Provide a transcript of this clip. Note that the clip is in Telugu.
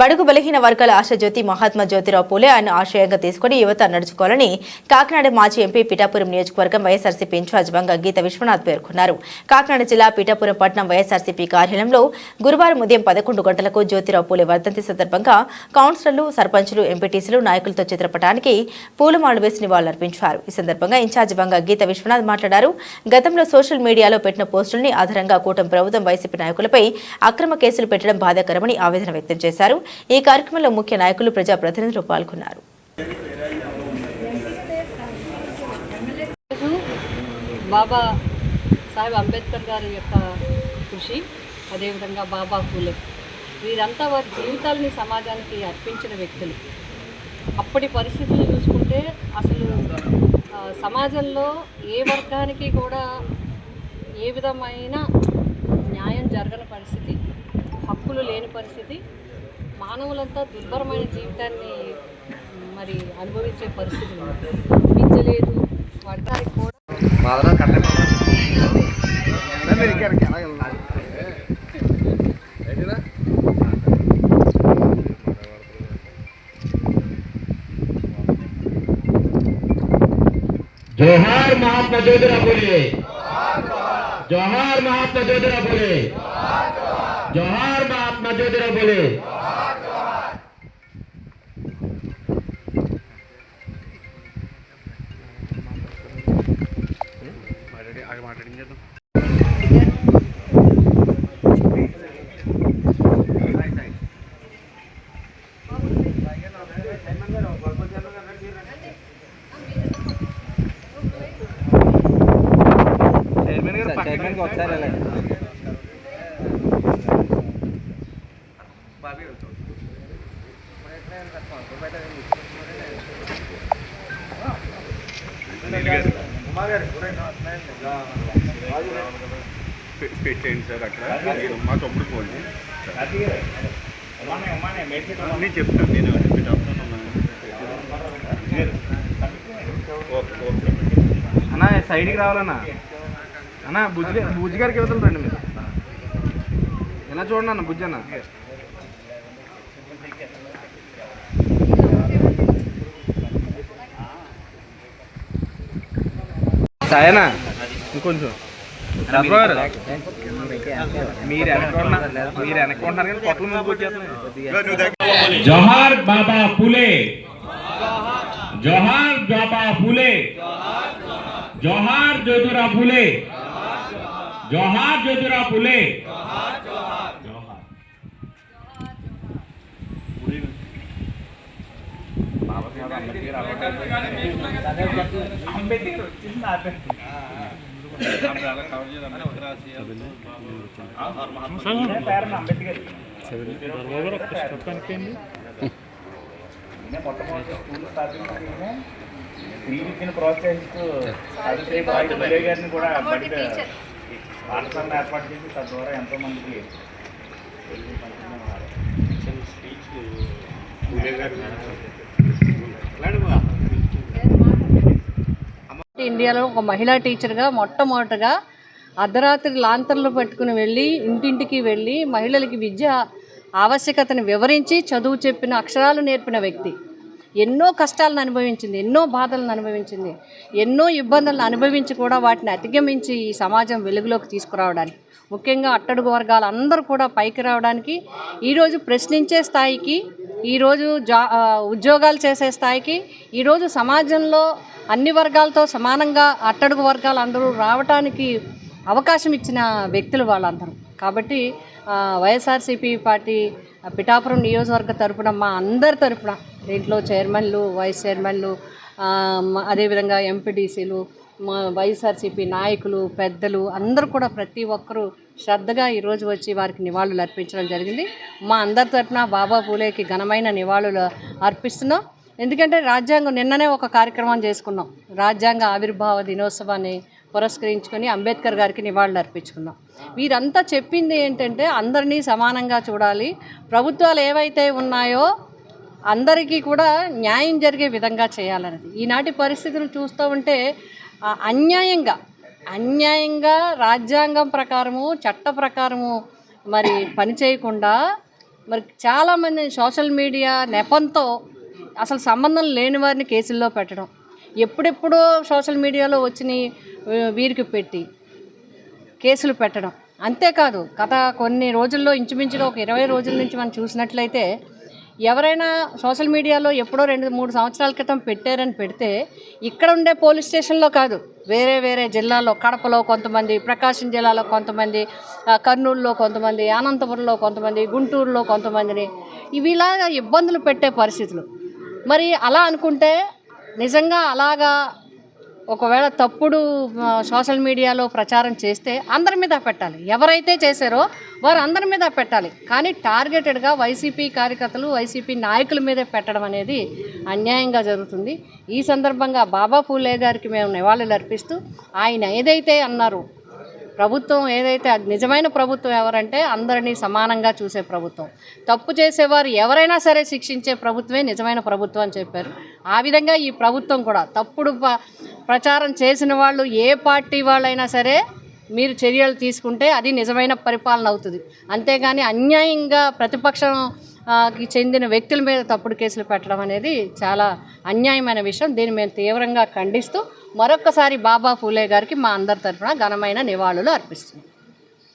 బడుగు బలహీన వర్గాల ఆశాజ్యోతి మహాత్మా జ్యోతిరావు పూలే ఆయన ఆశయంగా తీసుకుని యువత నడుచుకోవాలని కాకినాడ మాజీ ఎంపీ పిఠాపురం నియోజకవర్గం వైఎస్ఆర్సీపీ ఇన్ఛార్జ్ బంగా గీత విశ్వనాథ్ పేర్కొన్నారు. కాకినాడ జిల్లా పిఠాపురం పట్టణం వైఎస్ఆర్సీపీ కార్యాలయంలో గురువారం ఉదయం పదకొండు గంటలకు జ్యోతిరావు పూలే వర్ధంతి సందర్భంగా కౌన్సిలర్లు సర్పంచులు ఎంపీటీసీలు నాయకులతో చిత్రపటానికి పూలమాలు వేసి నివాళులర్పించారు. ఈ సందర్భంగా ఇన్ఛార్జ్ బంగా గీత విశ్వనాథ్ మాట్లాడారు. గతంలో సోషల్ మీడియాలో పెట్టిన పోస్టుల్ని ఆధారంగా కూటమి ప్రభుత్వం వైసీపీ నాయకులపై అక్రమ కేసులు పెట్టడం బాధాకరమని ఆవేదన వ్యక్తం చేశారు. ఈ కార్యక్రమంలో ముఖ్య నాయకులు ప్రజాప్రతినిధులు పాల్గొన్నారు. బాబా సాహెబ్ అంబేద్కర్ గారి యొక్క కృషి అదేవిధంగా బాబా పూలే. వీరంతా వారి జీవితాలని సమాజానికి అర్పించిన వ్యక్తులు. అప్పటి పరిస్థితులు చూసుకుంటే అసలు సమాజంలో ఏ వర్గానికి కూడా ఏ విధమైన న్యాయం జరగని పరిస్థితి హక్కులు లేని పరిస్థితి మానవులంతా దుర్భరమైన జీవితాన్ని మరి అనుభవించే పరిస్థితి ఉంది విద్య లేదు వాడికి కూడా जोहार महात्मा ज्योतिराव फुले जोहार महात्मा ज्योतिराव फुले जोहार महात्मा ज्योतिराव फुले చైర్మన్ ఒకసారి వెళ్ళండి పెట్టేయండి సార్ అక్కడ మా తమ్ముడు ఫోన్ నేను చెప్తాను నేను ఓకే ఓకే అన్న సైడ్కి రావాలన్నా. అన్న బుజ్జి బుజ్జి గారికి ఇవ్వదాం రండి మీరు ఎలా చూడండి అన్న బుజ్జి అన్న సాయనా ఇంకొంచెం గారు మీరు వెనక మీరు వెనకుంటున్నారు కానీ పొట్ల ముందుకు వచ్చేస్తున్నారు జోహార్ బాబా పులే জহার জবা ফুলে জহার যদুরা ফুলে जोहार ज्योतिराव फुले जोहार ज्योतिराव फुले ఈ విద్యను ప్రోత్సహిస్తూ అదిసేపు ఆయన బలే గారిని కూడా బయట పాఠశాలను ఏర్పాటు చేసి తద్వారా ఎంతో మందికి ఇండియాలో ఒక మహిళా టీచర్గా మొట్టమొదటగా అర్ధరాత్రి లాంతర్లు పెట్టుకుని వెళ్ళి ఇంటింటికి వెళ్ళి మహిళలకి విద్య ఆవశ్యకతను వివరించి చదువు చెప్పిన అక్షరాలు నేర్పిన వ్యక్తి. ఎన్నో కష్టాలను అనుభవించింది ఎన్నో బాధలను అనుభవించింది ఎన్నో ఇబ్బందులను అనుభవించి కూడా వాటిని అధిగమించి ఈ సమాజం వెలుగులోకి తీసుకురావడానికి ముఖ్యంగా అట్టడుగు వర్గాలు అందరూ కూడా పైకి రావడానికి ఈరోజు ప్రశ్నించే స్థాయికి ఈరోజు జా ఉద్యోగాలు చేసే స్థాయికి ఈరోజు సమాజంలో అన్ని వర్గాలతో సమానంగా అట్టడుగు వర్గాలు అందరూ రావటానికి అవకాశం ఇచ్చిన వ్యక్తులు వాళ్ళందరూ. కాబట్టి వైఎస్ఆర్సీపీ పార్టీ పిఠాపురం నియోజకవర్గ తరపున మా అందరి తరపున దీంట్లో చైర్మన్లు వైస్ చైర్మన్లు అదేవిధంగా ఎంపీటీసీలు మా వైఎస్ఆర్సీపీ నాయకులు పెద్దలు అందరూ కూడా ప్రతి ఒక్కరూ శ్రద్ధగా ఈరోజు వచ్చి వారికి నివాళులు అర్పించడం జరిగింది. మా అందరి తరపున బాబా పూలేకి ఘనమైన నివాళులు అర్పిస్తున్నాం. ఎందుకంటే రాజ్యాంగం నిన్ననే ఒక కార్యక్రమం చేసుకున్నాం. రాజ్యాంగ ఆవిర్భావ దినోత్సవాన్ని పురస్కరించుకొని అంబేద్కర్ గారికి నివాళులు అర్పించుకున్నాం. వీరంతా చెప్పింది ఏంటంటే అందరినీ సమానంగా చూడాలి. ప్రభుత్వాలు ఏవైతే ఉన్నాయో అందరికీ కూడా న్యాయం జరిగే విధంగా చేయాలన్నది. ఈనాటి పరిస్థితులు చూస్తూ ఉంటే అన్యాయంగా అన్యాయంగా రాజ్యాంగం ప్రకారము చట్ట ప్రకారము మరి పని చేయకుండా మరి చాలామంది సోషల్ మీడియా నెపంతో అసలు సంబంధం లేని వారిని కేసుల్లో పెట్టడం. ఎప్పుడెప్పుడో సోషల్ మీడియాలో వచ్చిన వీరికి పెట్టి కేసులు పెట్టడం. అంతేకాదు గత కొన్ని రోజుల్లో ఇంచుమించుగా ఒక ఇరవై రోజుల నుంచి మనం చూసినట్లయితే ఎవరైనా సోషల్ మీడియాలో ఎప్పుడో రెండు మూడు సంవత్సరాల క్రితం పెట్టారని పెడితే ఇక్కడ ఉండే పోలీస్ స్టేషన్లో కాదు వేరే వేరే జిల్లాలో కడపలో కొంతమంది ప్రకాశం జిల్లాలో కొంతమంది కర్నూలులో కొంతమంది అనంతపురంలో కొంతమంది గుంటూరులో కొంతమందిని ఇవిలాగా ఇబ్బందులు పెట్టే పరిస్థితులు. మరి అలా అనుకుంటే నిజంగా అలాగా ఒకవేళ తప్పుడు సోషల్ మీడియాలో ప్రచారం చేస్తే అందరి మీద పెట్టాలి. ఎవరైతే చేశారో వారు అందరి మీద పెట్టాలి. కానీ టార్గెటెడ్గా వైసీపీ కార్యకర్తలు వైసీపీ నాయకుల మీదే పెట్టడం అనేది అన్యాయంగా జరుగుతుంది. ఈ సందర్భంగా బాబా పూలే గారికి మేము నివాళులు అర్పిస్తూ ఆయన ఏదైతే అన్నారు ప్రభుత్వం ఏదైతే నిజమైన ప్రభుత్వం ఎవరంటే అందరినీ సమానంగా చూసే ప్రభుత్వం. తప్పు చేసేవారు ఎవరైనా సరే శిక్షించే ప్రభుత్వమే నిజమైన ప్రభుత్వం అని చెప్పారు. ఆ విధంగా ఈ ప్రభుత్వం కూడా తప్పుడు ప్రచారం చేసిన వాళ్ళు ఏ పార్టీ వాళ్ళైనా సరే మీరు చర్యలు తీసుకుంటే అది నిజమైన పరిపాలన అవుతుంది. అంతేగాని అన్యాయంగా ప్రతిపక్షం చెందిన వ్యక్తుల మీద తప్పుడు కేసులు పెట్టడం అనేది చాలా అన్యాయమైన విషయం. దీన్ని మేము తీవ్రంగా ఖండిస్తూ మరొక్కసారి బాబా ఫూలే గారికి మా అందరి తరఫున ఘనమైన నివాళులు అర్పిస్తున్నాం.